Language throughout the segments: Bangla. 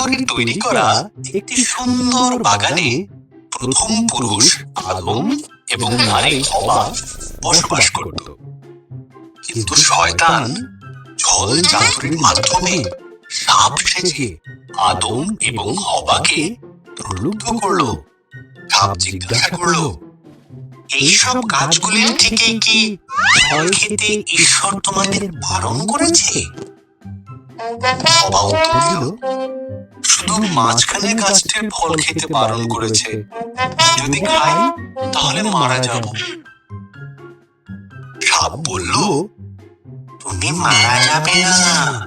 ঈশ্বরের তৈরি করা একটি সুন্দর বাগানে প্রথম পুরুষ আদম এবং নারী হওয়া বসবাস করত। কিন্তু শয়তান জল জাদুরের মাধ্যমে সাপ সেজে আদম এবং হবাকে প্রলুব্ধ করল। সাপ জিজ্ঞাসা করল এইসব কাজগুলির থেকে কি ফল খেতে ঈশ্বর তোমাদের বারণ করেছে? হবা উত্তর দিল শুধু মাঝখানে গাছটির ফল খেতে বারণ করেছে। যদি খাই তাহলে মারা যাব। সাপ বলল তুমি মারা যাবে না।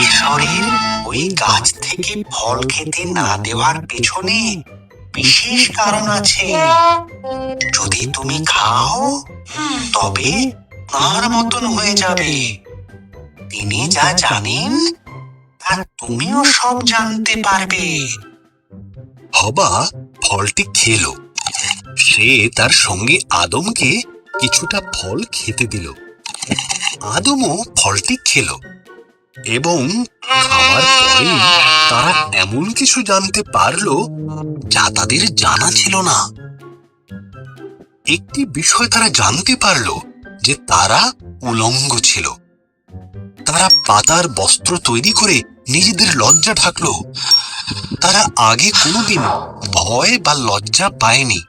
ঈশ্বরের ওই গাছ থেকে ফল খেতে না দেওয়ার পেছনে বিশেষ কারণ আছে। যদি তুমি খাও তবে তার মতন হয়ে যাবে। তিনি যা জানেন তা তুমিও সব জানতে পারবে। হবা ফলটি খেলো। সে তার সঙ্গে আদমকে কিছুটা ফল খেতে দিল। আদমও ফলটি খেলো এবং খাবার পরেই তারা এমন কিছু জানতে পারল যা তাদের জানা ছিল না। একটি বিষয় তারা জানতে পারল যে তারা উলঙ্গ ছিল। তারা পাতার বস্ত্র তৈরি করে নিজেদের লজ্জা ঢাকলো। তারা আগে কোনোদিন ভয় বা লজ্জা পায়নি।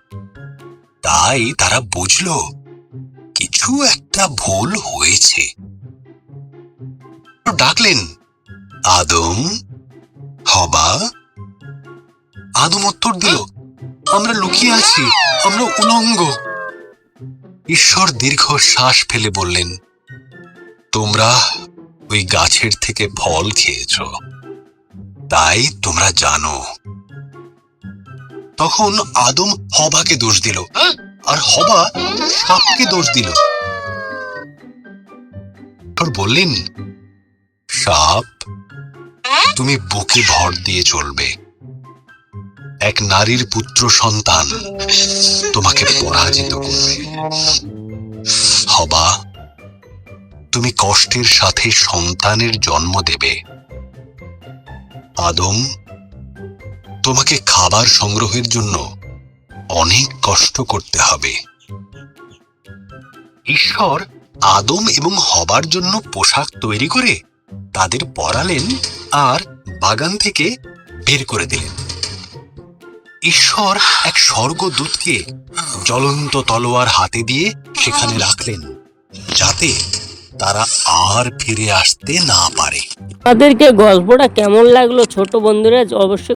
তাই তারা বুঝলো, কিছু একটা ভুল হয়েছে। ডাকলেন, আদম, হবা। আদম উত্তর দিল, আমরা লুকিয়ে আছি, আমরা উলঙ্গ। ঈশ্বর দীর্ঘ শ্বাস ফেলে বললেন, তোমরা ওই গাছের থেকে ফল খেয়েছ। তাই তোমরা জানো। তখন আদম হবাকে দোষ দিল। আর হবা সাপকে দোষ দিল। বললেন, সাপ, তুমি বুকে ভর দিয়ে চলবে। এক নারীর পুত্র সন্তান তোমাকে পরাজিত করবে। হবা তুমি কষ্টের সাথে সন্তানের জন্ম দেবে। আদম, তোমাকে খাবার সংগ্রহের জন্য অনেক কষ্ট করতে হবে। ঈশ্বর আদম এবং হবার জন্য পোশাক তৈরি করে তাদের পরালেন আর বাগান থেকে বের করে দিলেন। ঈশ্বর এক স্বর্গদূতকে জ্বলন্ত তলোয়ার হাতে দিয়ে সেখানে রাখলেন, যাতে তারা আর ফিরে আসতে না পারে। আমাদেরকে গল্পটা কেমন লাগল ছোট বন্ধুরা অবশ্যই